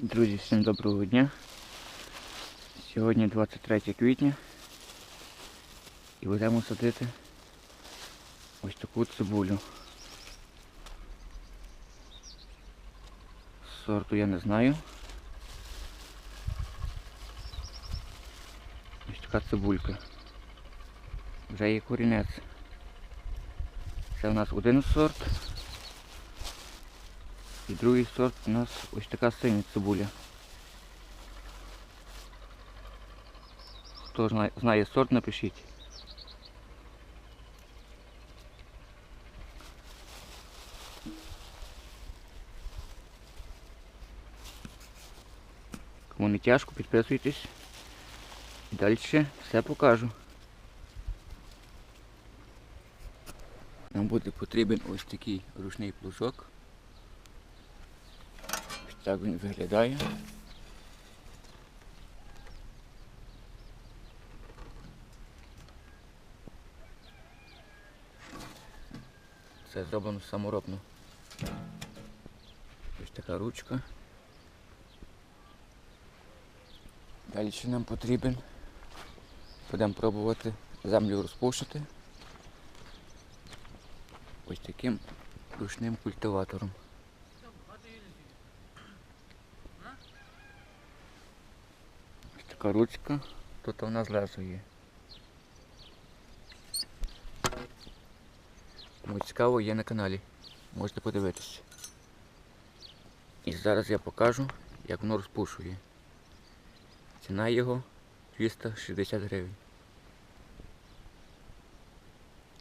Друзі, всім доброго дня. Сьогодні 23 квітня і будемо садити ось таку цибулю. Сорту я не знаю. Ось така цибулька. Вже є корінець. Це у нас один сорт. І другий сорт у нас ось така синя цибуля. Хто знає, сорт, напишіть. Кому не тяжко, підписуйтесь. І далі все покажу. Нам буде потрібен ось такий ручний плужок. Так він виглядає. Це зроблено саморобно. Ось така ручка. Далі нам потрібен. Будемо пробувати землю розпушити. Ось таким ручним культиватором. Така ручка, тут у нас лезо є. Кому цікаво, є на каналі. Можете подивитися. І зараз я покажу, як воно розпушує. Ціна його 260 гривень.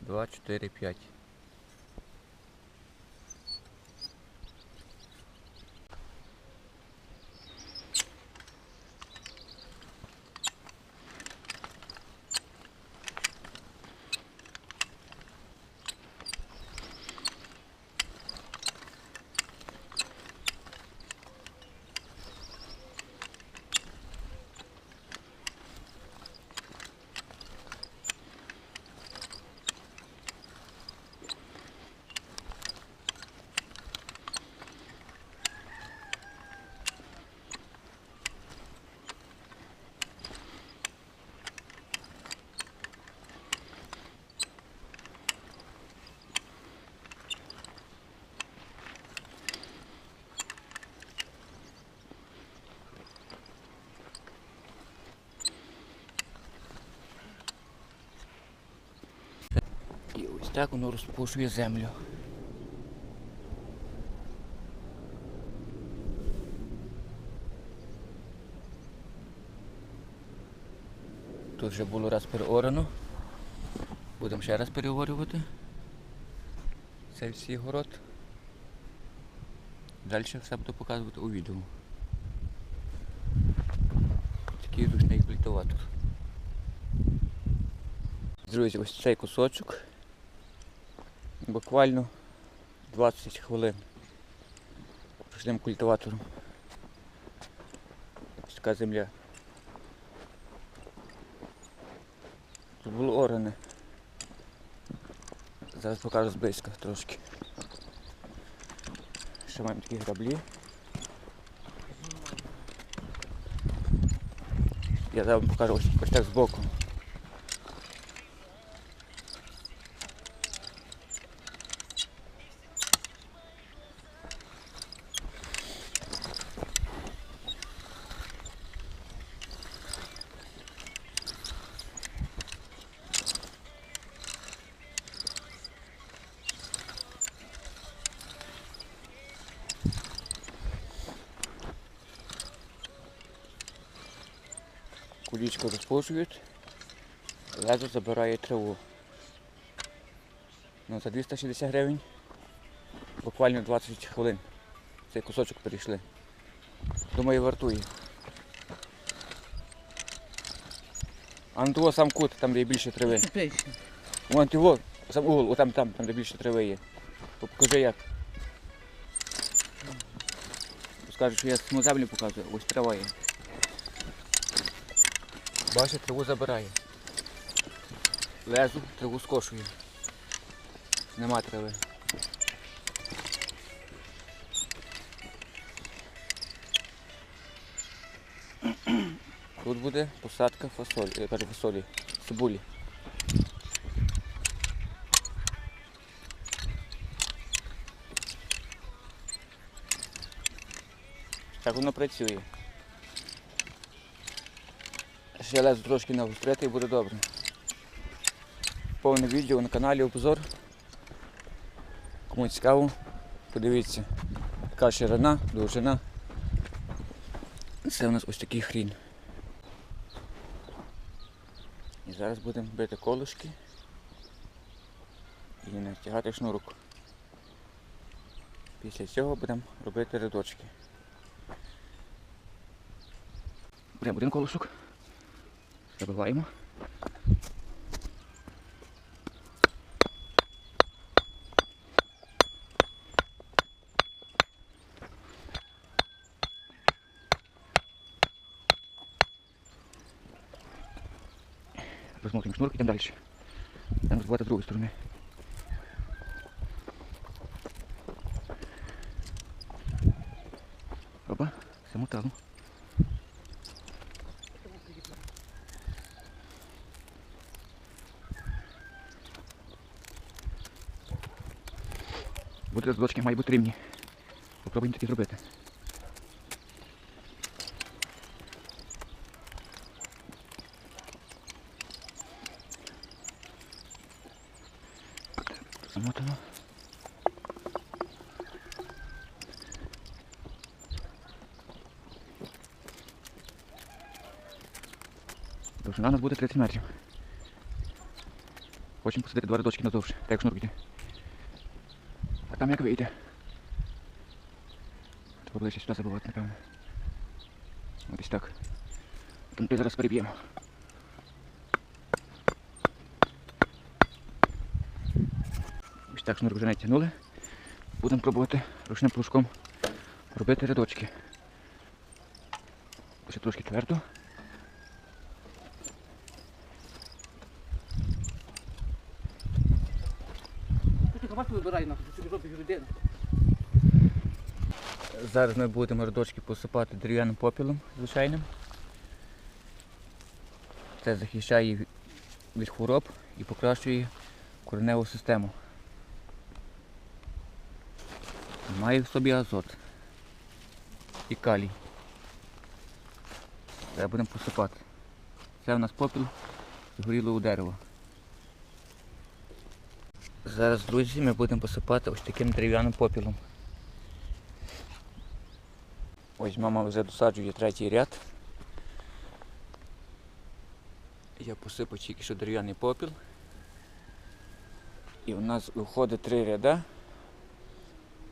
2, 4, 5. І ось так воно розпушує землю. Тут вже було раз переорано. Будемо ще раз переорювати. Це всій город. Далі все буду показувати у відео. Такий ручний культиватор. Друзі, ось цей кусочок. Буквально 20 хвилин ручним культиватором. Ось така земля. Тут було оране. Зараз покажу зблизька трошки. Ще маємо такі граблі. Я зараз покажу ось, ось так збоку. Кулічку розпушують, лезо забирає траву. Ну, за 260 гривень буквально 20 хвилин. Цей кусочок перейшли. Думаю, вартує. А ну того сам кут, там де є більше трави. Вон ти во, сам угол, отам там, там де більше трави є. Покажи як. Скажу, що я саму землю показую, ось трава є. Бачите, траву забирає. Лезу, траву скошує. Нема трави. Тут буде посадка фасолі, кажу фасолі, цибулі. Так воно працює. Ще лезу трошки навострити і буде добре. Повне відео на каналі обзор. Кому цікаво, подивіться, яка ширина, довжина. Це у нас ось такий хрін. І зараз будемо бити колишки і натягати шнурок. Після цього будемо робити рядочки. Беремо один колишок, забиваємо. Розмотуємо шнурок, йдемо далі. Йдемо розбивати з другої сторони. Опа, замотало. Буде з дочки, має бути рівні. Попробуємо такі зробити. Замотано. Довжина у нас буде 30 метрів. Хочемо посадити два рядочки надовше, так як шнур. А там як вийде. Треба ближче сюди забувати, напевно. Ось так. Там ти зараз переб'ємо. Ось так шнур вже натягнули. Будемо пробувати ручним плужком робити рядочки. Ще трошки твердо. Ти кабак вибирай нахуй, Зараз ми будемо рядочки посипати дерев'яним попілом звичайним. Це захищає від- хвороб і покращує кореневу систему. Має в собі азот і калій. Це будемо посипати. Це у нас попіл згорілого дерева. Зараз, друзі, ми будемо посипати ось таким дерев'яним попілом. Ось мама вже досаджує третій ряд. Я посипав тільки що дерев'яний попіл. І у нас виходить три ряда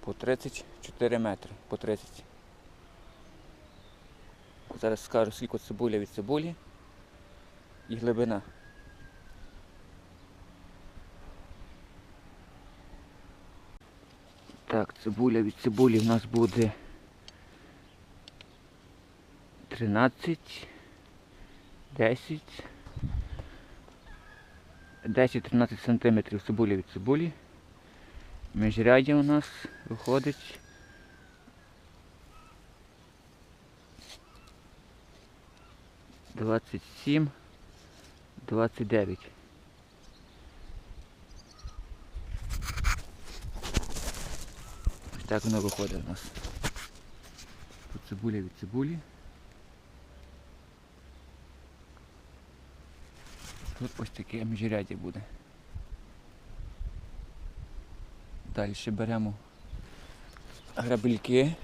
по 34 метри. По 30. Зараз скажу скільки цибуля від цибулі і глибина. Так, цибуля від цибулі в нас буде 13, 10, 10-13 сантиметрів цибулі від цибулі. Міжряддя у нас виходить двадцять сім, двадцять дев'ять. Ось так воно виходить у нас. Тут цибуля від цибулі. Тут ось таке міжряддя буде. Далі беремо грабельки.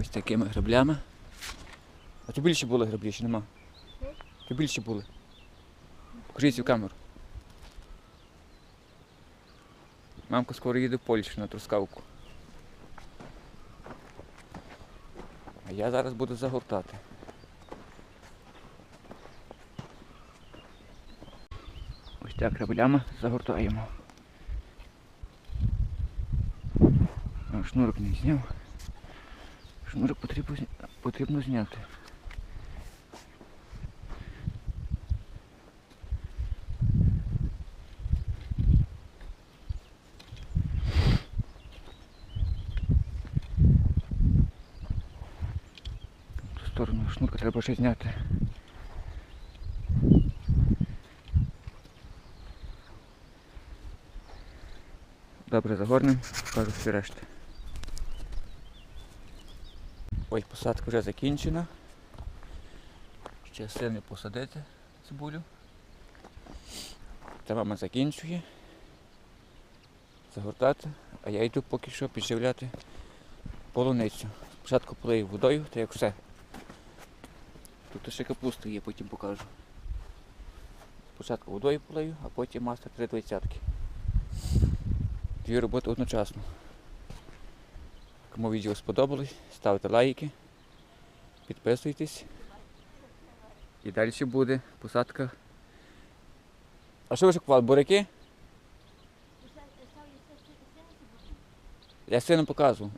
Ось такими граблями. А то більше були граблі, чи нема? То більше були. Покажіть в камеру. Мамка скоро їде в Польщу на трускавку. А я зараз буду загортати. Ось так граблями загортаємо. Шнурок не зняв. Шнурок потрібно, потрібно зняти. Сторону. Шнурка треба ще зняти. Добре, загорнемо, покажу всі решти. Ось посадка вже закінчена. Ще сильно посадити цибулю. Це мама закінчує. Загортати, а я йду поки що підживляти полуницю. Спочатку полию водою, та як все. Тут ще капуста є, потім покажу. Спочатку водою полию, а потім мастер 320. Дві роботи одночасно. Кому відео сподобалось, ставте лайки, підписуйтесь. І далі буде посадка. А що ви шокували? Буряки? Я сину показував.